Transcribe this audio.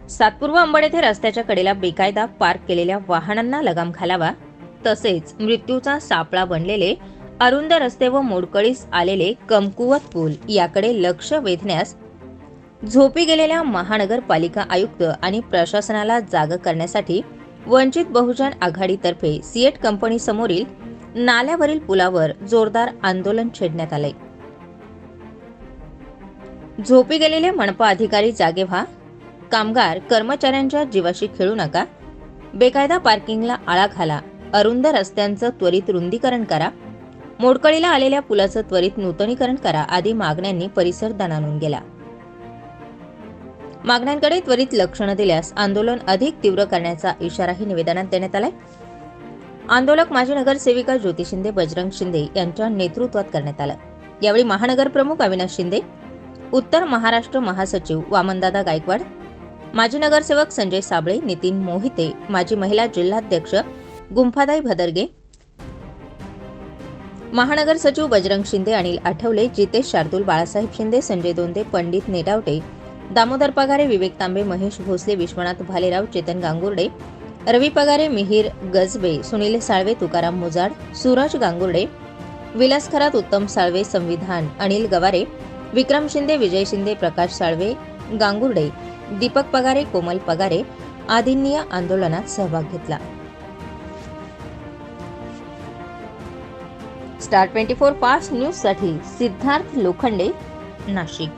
सातपूर्व अंबड येथे रस्त्याच्या कडेला बेकायदा पार्क केलेल्या वाहनांना लगाम घालावा तसेच मृत्यूचा सापळा बनलेले अरुंद रस्ते व मोडकळीस आलेले कमकुवत पूल याकडे लक्ष वेधण्यास झोपी गेलेल्या महानगरपालिका आयुक्त आणि प्रशासनाला जाग करण्यासाठी वंचित बहुजन आघाडीतर्फे सिएट कंपनी समोरील नाल्यावरील पुलावर जोरदार आंदोलन छेडण्यात आले. झोपी गेलेले मनपा अधिकारी जागे व्हा कामगार कर्मचाऱ्यांच्या जीवाशी खेळू नका. बेकायदा पार्किंगला आळा घाला. अरुंद रस्त्यांचं त्वरित रुंदीकरण करा. मोडकळीला आलेल्या पुलाचं त्वरित नूतनीकरण करा आदी मागण्यांनी परिसर दणानून गेला. मागण्यांकडे त्वरित लक्षणं दिल्यास आंदोलन अधिक तीव्र करण्याचा इशाराही निवेदनात देण्यात आलाय. आंदोलक माजी नगरसेविका ज्योती शिंदे बजरंग शिंदे यांच्या नेतृत्वात करण्यात आलं. यावेळी महानगर प्रमुख अविनाश शिंदे उत्तर महाराष्ट्र महासचिव वामनदादा गायकवाड माजी नगरसेवक संजय साबळे नितीन मोहिते माजी महिला जिल्हाध्यक्ष गुंफादाई भदरगे महानगर सचिव बजरंग शिंदे अनिल आठवले जितेश शार्दूल बाळासाहेब शिंदे संजय दोंदे पंडित नेटावटे दामोदर पगारे विवेक तांबे महेश भोसले विश्वनाथ भालेराव चेतन गांगुर्डे रवी पगारे मिहीर गजबे सुनील साळवे तुकाराम मुजाड सूरज गांगुर्डे विलास खरात उत्तम साळवे संविधान अनिल गवारे विक्रम शिंदे विजय शिंदे प्रकाश साळवे गांगुर्डे दीपक पगारे कोमल पगारे आदींनी या आंदोलनात सहभाग घेतला. स्टार ट्वेंटी फोर पाच न्यूजसाठी सिद्धार्थ लोखंडे नाशिक.